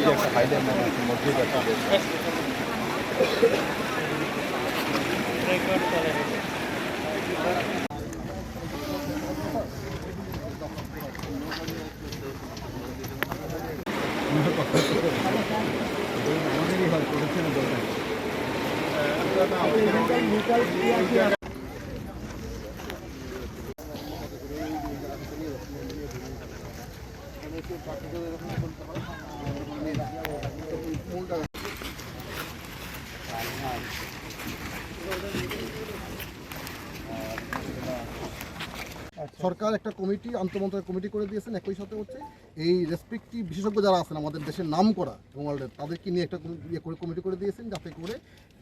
যে একটা হাইল্যান্ড মসজিদ আছে আমাদেরই হয় করেছেন দরকার সরকার একটা কমিটি আন্তমন্ত্রক কমিটি করে দিয়েছেন একই সাথে হচ্ছে। এই রেসপেক্টিভ বিশেষজ্ঞ যারা আছেন আমাদের দেশের নাম করা এবং ওয়ার্ল্ডের তাদেরকে নিয়ে একটা ইয়ে করে কমিটি করে দিয়েছেন যাতে করে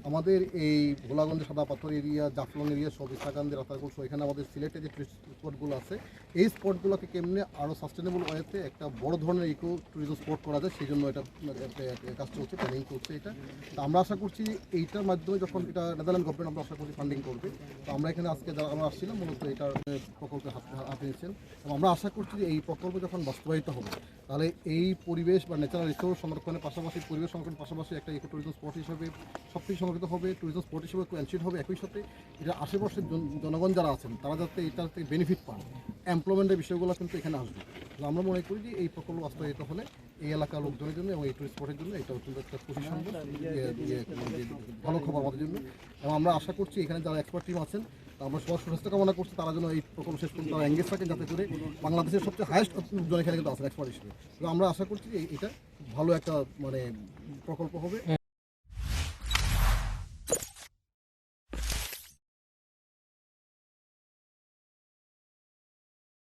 আমাদের এই ভোলাগঞ্জ সাদা পাথর এরিয়া জাফলং এরিয়া সব ইস্তাকান্দি রাতারগুল এখানে আমাদের সিলেটে যে স্পটগুলো আছে, এই স্পটগুলোকে কেমনে আরও সাস্টেনেবল ওয়েতে একটা বড় ধরনের ইকো ট্যুরিজম স্পট করা যায় সেই জন্য এটা কাজ চলছে প্ল্যানিং চলছে এটা। তো আমরা আশা করছি এইটার মাধ্যমে যখন এটা নেদারল্যান্ড গভর্নমেন্ট আমরা আশা করছি ফান্ডিং করবে। তো আমরা এখানে আজকে যারা আমরা আসছিলাম, মূলত এটার প্রকল্পে হাত হাতে নিয়েছেন। এবং আমরা আশা করছি যে এই প্রকল্প যখন বাস্তবায়িত হবে। তাহলে এই পরিবেশ বা ন্যাচারাল রিসোর্স সংরক্ষণের পাশাপাশি, পরিবেশ সংরক্ষণের পাশাপাশি একটা ইকো ট্যুরিজম স্পট হিসেবে সব কিছু সংরক্ষিত হবে ট্যুরিজম স্পট হিসেবে এনশিওর হবে একই সাথে। এটা আশেপাশের জন- জনগণ যারা আছেন, তারা যাতে এটার থেকে বেনিফিট পান। এমপ্লয়মেন্টের বিষয়গুলো কিন্তু এখানে আসবে। আমরা মনে করি যে এই প্রকল্প বাস্তবায়িত হলে এই এলাকার লোকজনের জন্য এবং এই টুরিস্ট স্পটের জন্য এটা অত্যন্ত একটা খুশি ইয়ে- ইয়ে- যে ভালো খবর আমাদের জন্য। এবং আমরা আশা করছি এখানে যারা এক্সপার্ট টিম আছেন আমরা সবার সুস্বাস্থ্য কামনা করছি, তারা যেন এই প্রকল্প শেষ পর্যন্ত তারা এঙ্গেজ থাকেন যাতে করে বাংলাদেশের সবচেয়ে হায়েস্ট খেলে কিন্তু আসে এক্সপার্ট হিসেবে। তো আমরা আশা করছি এটা ভালো একটা মানে প্রকল্প হবে।